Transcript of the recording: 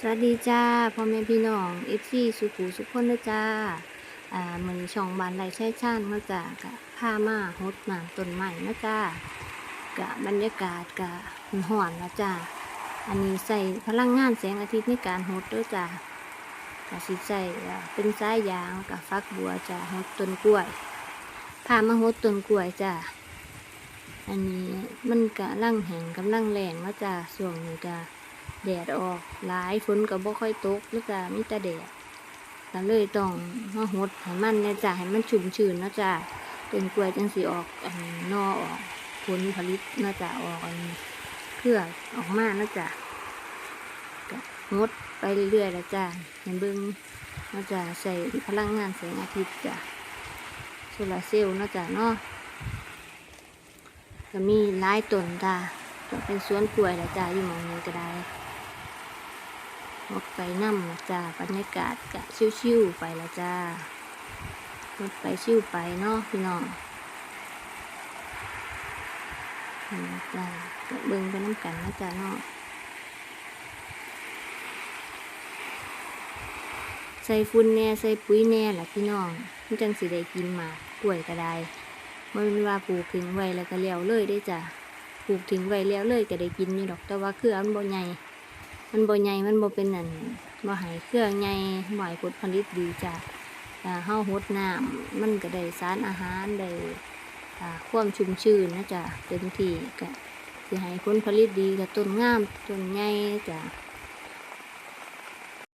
สวัสดีจ้าพ่อแม่พี่น้องเอฟซีสุขูสุขคนนะจ้าอ่ามือช่องบานไรใช้ชาติมาจ้ากะผ้ามาฮดน้ำต้นใหม่นะจ้ากะบรรยากาศกะห่อนนะจ้าอันนี้ใส่พลังงานแสงอาทิตย์ในการฮดด้วยจ้ากะสิใส่เป็นสายยางกับฟักบัวจ้าฮดต้นกล้วยพามาฮดต้นกล้วยจ้าอันนี้มันกะลังแห้งกำลังแรงนะจ้าช่วงนี้กะ แดดออกหลายฝนก็บ่ค่อยตกแล้วก็มีแต่แดดก็เลยต้องมาหดให้มันนี่ยจ้ะให้มันชุ่มชื้นนะจ้ะต้นกล้วยจังสิออกอันนอออกผลผลิตนะจ้ะออกอันเครือออกมานะจ้ะก็งดไปเรื่อยๆแล้วจ้ะเห็นเบิ่งนะจ้ะใส่พลังงานแสงอาทิตย์จ้ะโซลาร์เซลล์นะจ้ะเนาะก็มีหลายต้นจ้ะก็เป็นสวนกล้วยแล้วจ้ะอยู่หมองนี้ก็ได้ ออกไปนั่มจ้าบรรยากาศกะชิวๆไปละจ้ารถไปชิวไปเนาะพี่น้องนี่นะจ้าเบิ่งไปน้ำกันนะจ้าเนาะใส่ฝุ่นแน่ใส่ปุ๋ยแน่แหละพี่น้องมันจังสิได้กินมากล้วยก็ได้มันเว่าปลูกทิ้งไว้แล้วก็เลี้ยวเลยได้จ้ะปลูกทิ้งไว้แล้วเลยก็ได้กินอยู่ดอกแต่ว่าคือมันบ่ใหญ่ มันบ่ใหญ่มันบ่เป็นนั่นบ่ให้เครื่องใหญ่บ่ให้ผลผลิตดีจ้ะอ่าเฮาหดน้ำมันก็ได้สารอาหารได้ความชุ่มชื้นนะจ้ะเต็มที่ก็สิให้ผลผลิตดีกับต้นงามต้นใหญ่จ้ะ